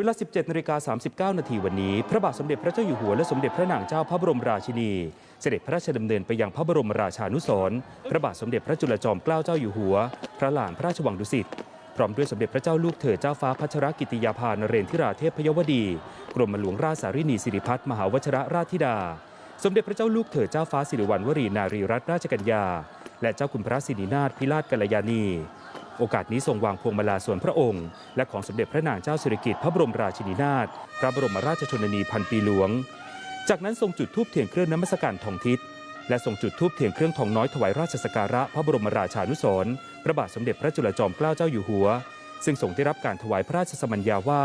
เวลา 17นาฬิกา39 นาทีวันนี้ พระบาทสมเด็จพระเจ้าอยู่หัวและสมเด็จพระนางเจ้าพระบรมราชินี เสด็จพระราชดำเนินไปยังพระบรมราชานุสรณ์พระบาทสมเด็จพระจุลจอมเกล้าเจ้าอยู่หัว พระหลานพระราชวังดุสิตพร้อมด้วยสมเด็จพระเจ้าลูกเธอเจ้าฟ้าพัชรกิติยาภานเรนทิราเทพยวดี กรมหลวงราชสารินีสิริพัฒน์มหาวชรราชธิดา สมเด็จพระเจ้าลูกเธอเจ้าฟ้าสิริวัณวรีนารีรัตนราชกัญญา และเจ้าคุณพระสิรินาถพิราชกัลยาณี โอกาสนี้ทรงวางพวงมาลาส่วนพระองค์ และของสมเด็จพระนางเจ้าสิริกิติ์พระบรมราชินีนาถพระบรมราชชนนีพันปีหลวง จากนั้นทรงจุดธูปเทียนเครื่องน้ำมศการทองทิศและทรงจุดธูปเทียนเครื่องทองน้อยถวายราชสกการะพระบรมราชานุสรณ์พระบาทสมเด็จพระจุลจอมเกล้าเจ้าอยู่หัว ซึ่งทรงได้รับการถวายพระราชสมัญญาว่า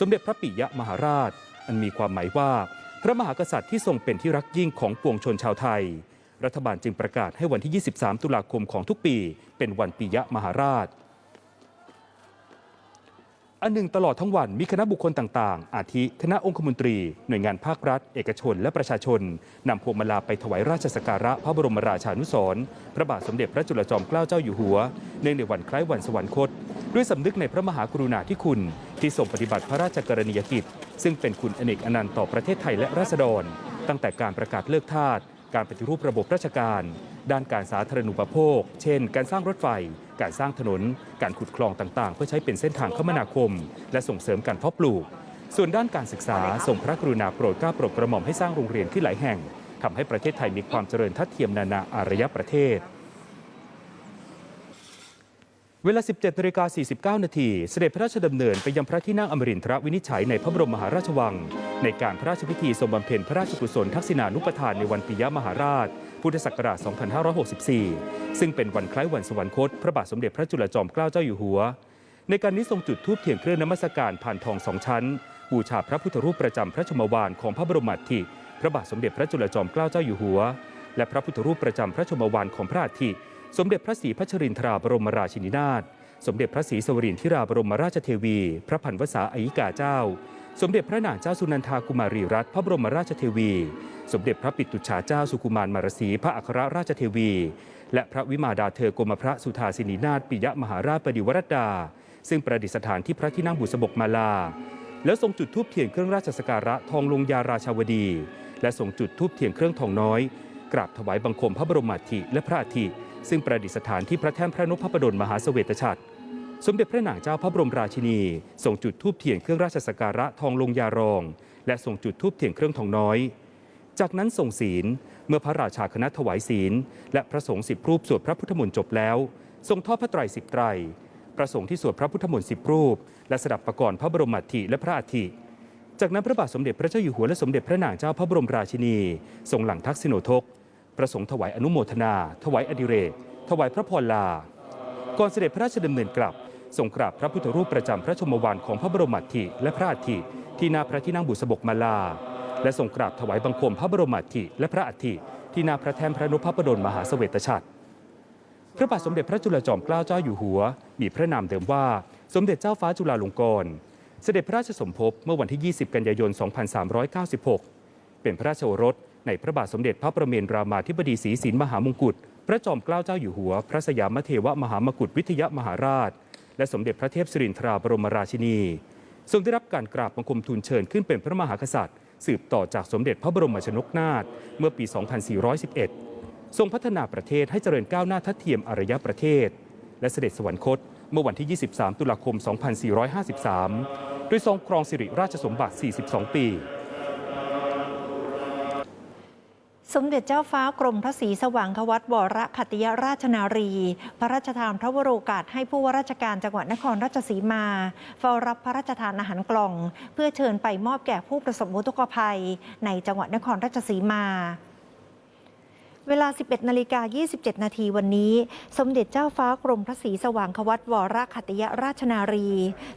สมเด็จพระปิยมหาราช อันมีความหมายว่า พระมหากษัตริย์ที่ทรงเป็นที่รักยิ่งของปวงชนชาวไทย รัฐบาลจึงประกาศให้วันที่ 23 ตุลาคมของทุกปี เป็นวันปิยมหาราช อันหนึ่งตลอดทั้งวันมีคณะบุคคลต่างๆ อาทิคณะองคมนตรี หน่วยงานภาครัฐ เอกชน และประชาชนนำพวงมาลาไปถวายราชสักการะพระบรมราชานุสรณ์พระบาทสมเด็จพระจุลจอมเกล้าเจ้าอยู่หัว เนื่องในวันคล้ายวันสวรรคต ด้วยสำนึกในพระมหากรุณาธิคุณ ที่ทรงปฏิบัติพระราชกรณียกิจ ซึ่งเป็นคุณอเนกอนันต์ต่อประเทศไทยและราษฎร ตั้งแต่การประกาศเลิกทาส การปฏิรูประบบราชการ ด้านการสาธารณูปโภค เช่น การสร้างรถไฟ การสร้างถนน การขุดคลองต่างๆ เพื่อใช้เป็นเส้นทางคมนาคม และส่งเสริมการเพาะปลูก ส่วนด้านการศึกษาส่งพระกรุณาโปรดเกล้าโปรดกระหม่อมให้สร้างโรงเรียนขึ้นหลายแห่งทำให้ประเทศไทยมีความเจริญทัดเทียมนานาอารยประเทศ เวลา 17นาฬิกา49 นาที เสด็จพระราชดำเนินไปยังพระที่นั่งอมรินทรวินิจฉัยในพระบรมมหาราชวัง ในการพระราชพิธีทรงบำเพ็ญพระราชกุศลทักษิณานุปทานในวันปิยมหาราช พุทธศักราช 2564 ซึ่งเป็นวันคล้ายวันสวรรคต พระบาทสมเด็จพระจุลจอมเกล้าเจ้าอยู่หัว ในการนี้ทรงจุดธูปเทียนเครื่องนมัสการผ่านทองสองชั้น บูชาพระพุทธรูปประจำพระชมวานของพระบรมอัฐิพระบาทสมเด็จพระจุลจอมเกล้าเจ้าอยู่หัว และพระพุทธรูปประจำพระชมวานของพระอัฐิ สมเด็จพระศรีพัชรินทราบรมราชินีนาถ สมเด็จพระศรีสวรินทราบรมราชเทวี พระพันวษาอายิกาเจ้า สมเด็จพระนางเจ้าสุนันทากุมารีรัตน์พระบรมราชเทวี สมเด็จพระปิตุชาเจ้าสุกุมารมารสีพระอัครราชเทวี และพระวิมาดาเธอกรมพระสุธาสินีนาถปิยมหาราชปดิวรัตดา ซึ่งประดิษฐานที่พระที่นั่งบุษบกมาลา แล้วทรงจุดธูปเทียนเครื่องราชสการะทองลงยาราชาวดี และทรงจุดธูปเทียนเครื่องทองน้อยกราบถวายบังคมพระบรมอัฐิและพระอัฐิ ซึ่งประดิษฐานที่พระแท่นพระนพพระดลมหาเสวตฉัตรสมเด็จพระนางเจ้าพระบรมราชินีทรงจุดธูปเทียนเครื่องราชสักการะทองลงยารอง และทรงจุดธูปเทียนเครื่องทองน้อย จากนั้นทรงศีลเมื่อพระราชาคณะถวายศีล และพระสงฆ์สิบรูปสวดพระพุทธมนต์จบแล้ว ทรงทอดพระไตรสิบไตรพระสงฆ์ที่สวดพระพุทธมนต์สิบรูป และสดับประกรณ์พระบรมอัฐิและพระอัฐิจากนั้นพระบาทสมเด็จพระเจ้าอยู่หัวและสมเด็จพระนางเจ้าพระบรมราชินี ทรงหลังทักษิโนทก ประสงค์ถวายอนุโมทนา ถวายอดิเรก ถวายพระพรลา ก่อนเสด็จพระราชดำเนินกลับทรงกราบพระพุทธรูปประจำพระชมวานของพระบรมอัฐิและพระอัฐิที่หน้าพระที่นั่งบุษบกมาลา และทรงกราบถวายบังคมพระบรมอัฐิและพระอัฐิที่หน้าพระแท่นพระนพพระดลมหาเสวตฉัตรพระบาทสมเด็จพระจุลจอมเกล้าเจ้าอยู่หัว มีพระนามเดิมว่าสมเด็จเจ้าฟ้าจุฬาลงกรณ์เสด็จพระราชสมภพเมื่อวันที่ 20 กันยายน 2396 เป็นพระราชโอรส ในพระบาทสมเด็จพระประเมนรามาธิบดีศรีสินมหามงกุฎพระจอมเกล้าเจ้าอยู่หัว พระสยามเทวมหามกุฏวิทยมหาราช และสมเด็จพระเทพสิรินทราบรมราชินี ทรงได้รับการกราบบังคมทูลเชิญขึ้นเป็นพระมหากษัตริย์ สืบต่อจากสมเด็จพระบรมชนกนาถเมื่อปี 2411 ทรงพัฒนาประเทศให้เจริญก้าวหน้าทัดเทียมอารยประเทศ และเสด็จสวรรคตเมื่อวันที่ 23 ตุลาคม 2453 โดยทรงครองสิริราชสมบัติ 42 ปี สมเด็จเจ้าฟ้ากรมพระศรีสว่างควัตวรคัตติยราชนารี พระราชทานพระวโรกาสให้ผู้ว่าราชการจังหวัดนครราชสีมาเฝ้ารับพระราชทานอาหารกล่อง เพื่อเชิญไปมอบแก่ผู้ประสบอุทกภัย ในจังหวัดนครราชสีมา เวลา 11นาฬิกา27 นาทีวันนี้ สมเด็จเจ้าฟ้ากรมพระศรีสว่างควัตวรขัตติยราชนารี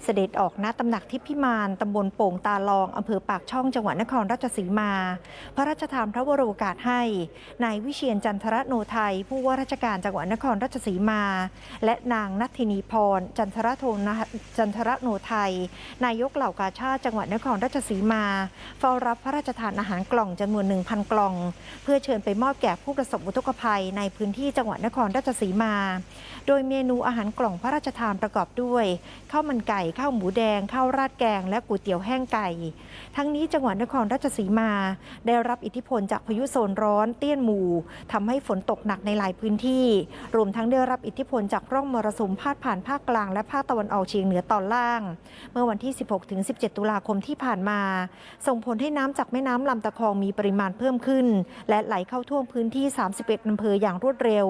เสด็จออกณตำหนักทิพพิมานตำบลโป่งตาลองอำเภอปากช่องจังหวัดนครราชสีมา พระราชทานพระวโรกาสให้ นายวิเชียนจันทรโนไทย ผู้ว่าราชการจังหวัดนครราชสีมา และนางนัทินีพร จันทรโทนจันทรโนไทย นายกเหล่ากาชาติจังหวัดนครราชสีมาเฝ้ารับพระราชทานอาหารกล่องจำนวน1,000 กล่อง เพื่อเชิญไปมอบแก่ผู้ผู้ประสบอุทกภัยในพื้นที่จังหวัดนครราชสีมา โดยเมนูอาหารกล่องพระราชทานประกอบด้วยข้าวมันไก่ข้าวหมูแดงข้าวราดแกง และก๋วยเตี๋ยวแห้งไก่ ทั้งนี้จังหวัดนครราชสีมา ได้รับอิทธิพลจากพายุโซนร้อนเตี้ยนหมู่ทำให้ฝนตกหนักในหลายพื้นที่ รวมทั้งได้รับอิทธิพลจากร่องมรสุมพาดผ่านภาคกลางและภาคตะวันออกเฉียงเหนือตอนล่าง เมื่อวันที่ 16-17 ตุลาคมที่ผ่านมา ส่งผลให้น้ำจากแม่น้ำลำตะคองมีปริมาณเพิ่มขึ้น และไหลเข้าท่วมพื้นที่ที่ 31อำเภออย่างรวดเร็ว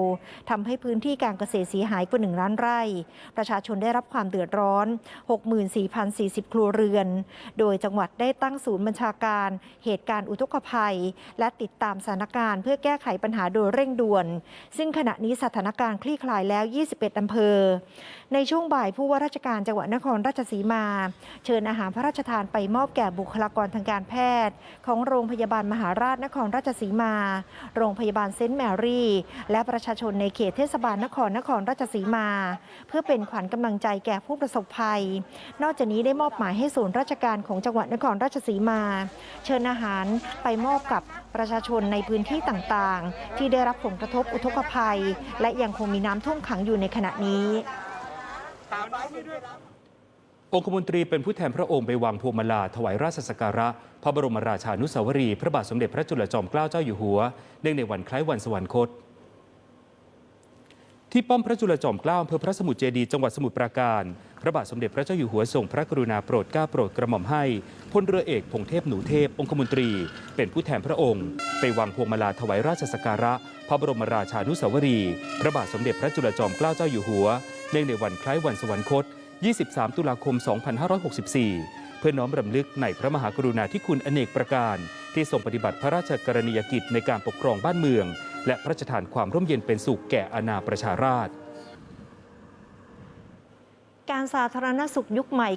ทำให้พื้นที่การเกษตรเสียหายกว่า 1 ล้านไร่ ประชาชนได้รับความเดือดร้อน 64,040 ครัวเรือน โดยจังหวัดได้ตั้งศูนย์บัญชาการ เหตุการณ์อุทกภัย และติดตามสถานการณ์เพื่อแก้ไขปัญหาโดยเร่งด่วน ซึ่งขณะนี้สถานการณ์คลี่คลายแล้ว 21อำเภอ ในช่วงบ่ายผู้ว่าราชการจังหวัดนครราชสีมา เชิญอาหารพระราชทานไปมอบแก่บุคลากรทางการแพทย์ ของโรงพยาบาลมหาราชนครราชสีมา โรงพยาบาลเซนต์แมรี่ และประชาชนในเขตเทศบาลนครนครราชสีมา เพื่อเป็นขวัญกำลังใจแก่ผู้ประสบภัย นอกจากนี้ได้มอบหมายให้ศูนย์ราชการของจังหวัดนครราชสีมา เชิญอาหารไปมอบกับประชาชนในพื้นที่ต่างๆ ที่ได้รับผลกระทบอุทกภัย และยังคงมีน้ำท่วมขังอยู่ในขณะนี้ องคมนตรีเป็นผู้แทนพระองค์ไปวางพวงมาลาถวายราชสักการะ พระบรมราชานุสาวรีพระบาทสมเด็จพระจุลจอมเกล้าเจ้าอยู่หัวเนื่องในวันคล้ายวันสวรรคต ที่ป้อมพระจุลจอมเกล้าอำเภอพระสมุทรเจดีจังหวัดสมุทรปราการ พระบาทสมเด็จพระเจ้าอยู่หัวทรงพระกรุณาโปรดเกล้าโปรดกระหม่อมให้พลเรือเอกพงเทพหนูเทพ องคมนตรี เป็นผู้แทนพระองค์ ไปวางพวงมาลาถวายราชสักการะ พระบรมราชานุสาวรีพระบาทสมเด็จพระจุลจอมเกล้าเจ้าอยู่หัว เนื่องในวันคล้ายวันสวรรคต 23 ตุลาคม 2564 เพื่อน้อมรำลึกในพระมหากรุณาธิคุณอเนกประการ ที่ทรงปฏิบัติพระราชกรณียกิจในการปกครองบ้านเมือง และพระราชทานความร่มเย็นเป็นสุขแก่อาณาประชาราษฎรการสาธารณสุขยุคใหม่